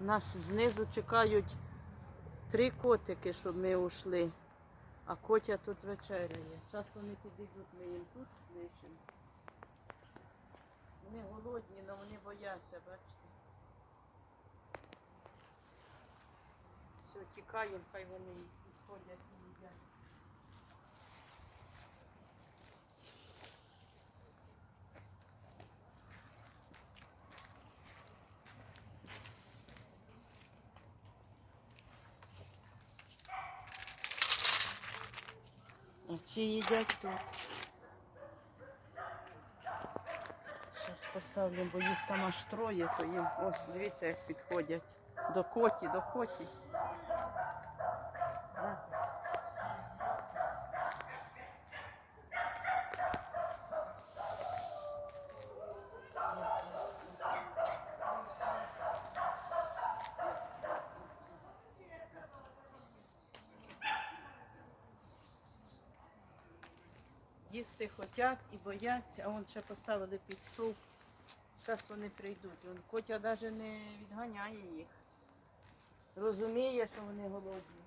Нас знизу чекають три котики, щоб ми ушли. А котя тут вечеряє. Час вони підійдуть, ми їм тут лишимо. Вони голодні, але вони бояться, бачите. Все, тікаємо, хай вони підходять і їдять. А ці їдять тут. Зараз поставлю, бо їх там аж троє, то їм ось дивіться, як підходять. До коті, до коті. Їсти хочуть і бояться, а вон ще поставили під стол. Зараз вони прийдуть. Вон Котя навіть не відганяє їх. Розуміє, що вони голодні.